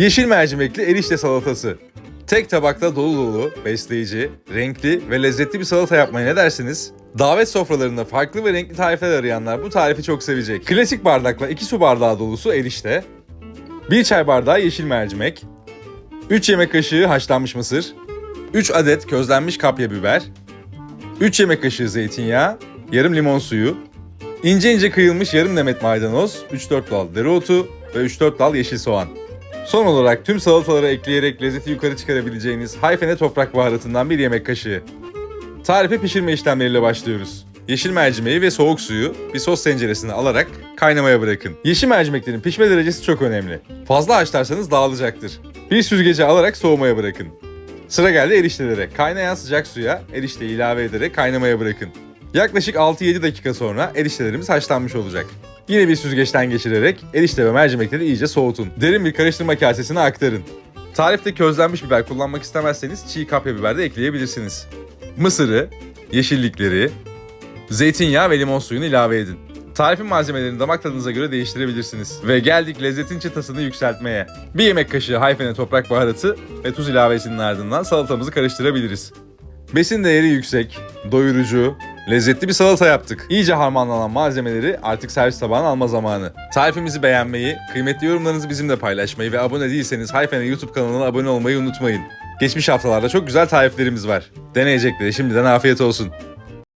Yeşil mercimekli erişte salatası. Tek tabakta dolu dolu, besleyici, renkli ve lezzetli bir salata yapmaya ne dersiniz? Davet sofralarında farklı ve renkli tarifler arayanlar bu tarifi çok sevecek. Klasik bardakla 2 su bardağı dolusu erişte, 1 çay bardağı yeşil mercimek, 3 yemek kaşığı haşlanmış mısır, 3 adet közlenmiş kapya biber, 3 yemek kaşığı zeytinyağı, yarım limon suyu, ince ince kıyılmış yarım demet maydanoz, 3-4 dal dereotu ve 3-4 dal yeşil soğan. Son olarak tüm salatalara ekleyerek lezzeti yukarı çıkarabileceğiniz Hayfene toprak baharatından bir yemek kaşığı. Tarife pişirme işlemleriyle başlıyoruz. Yeşil mercimeği ve soğuk suyu bir sos tenceresine alarak kaynamaya bırakın. Yeşil mercimeklerin pişme derecesi çok önemli. Fazla haşlarsanız dağılacaktır. Bir süzgece alarak soğumaya bırakın. Sıra geldi eriştelere. Kaynayan sıcak suya erişteyi ilave ederek kaynamaya bırakın. Yaklaşık 6-7 dakika sonra eriştelerimiz haşlanmış olacak. Yine bir süzgeçten geçirerek erişte ve mercimekleri iyice soğutun. Derin bir karıştırma kasesine aktarın. Tarifte közlenmiş biber kullanmak istemezseniz çiğ kapya biber de ekleyebilirsiniz. Mısırı, yeşillikleri, zeytinyağı ve limon suyunu ilave edin. Tarifin malzemelerini damak tadınıza göre değiştirebilirsiniz. Ve geldik lezzetin çıtasını yükseltmeye. Bir yemek kaşığı hayfene toprak baharatı ve tuz ilavesinin ardından salatamızı karıştırabiliriz. Besin değeri yüksek, doyurucu, lezzetli bir salata yaptık. İyice harmanlanan malzemeleri artık servis tabağına alma zamanı. Tarifimizi beğenmeyi, kıymetli yorumlarınızı bizimle paylaşmayı ve abone değilseniz Hayfene YouTube kanalına abone olmayı unutmayın. Geçmiş haftalarda çok güzel tariflerimiz var. Deneyeceklere şimdiden afiyet olsun.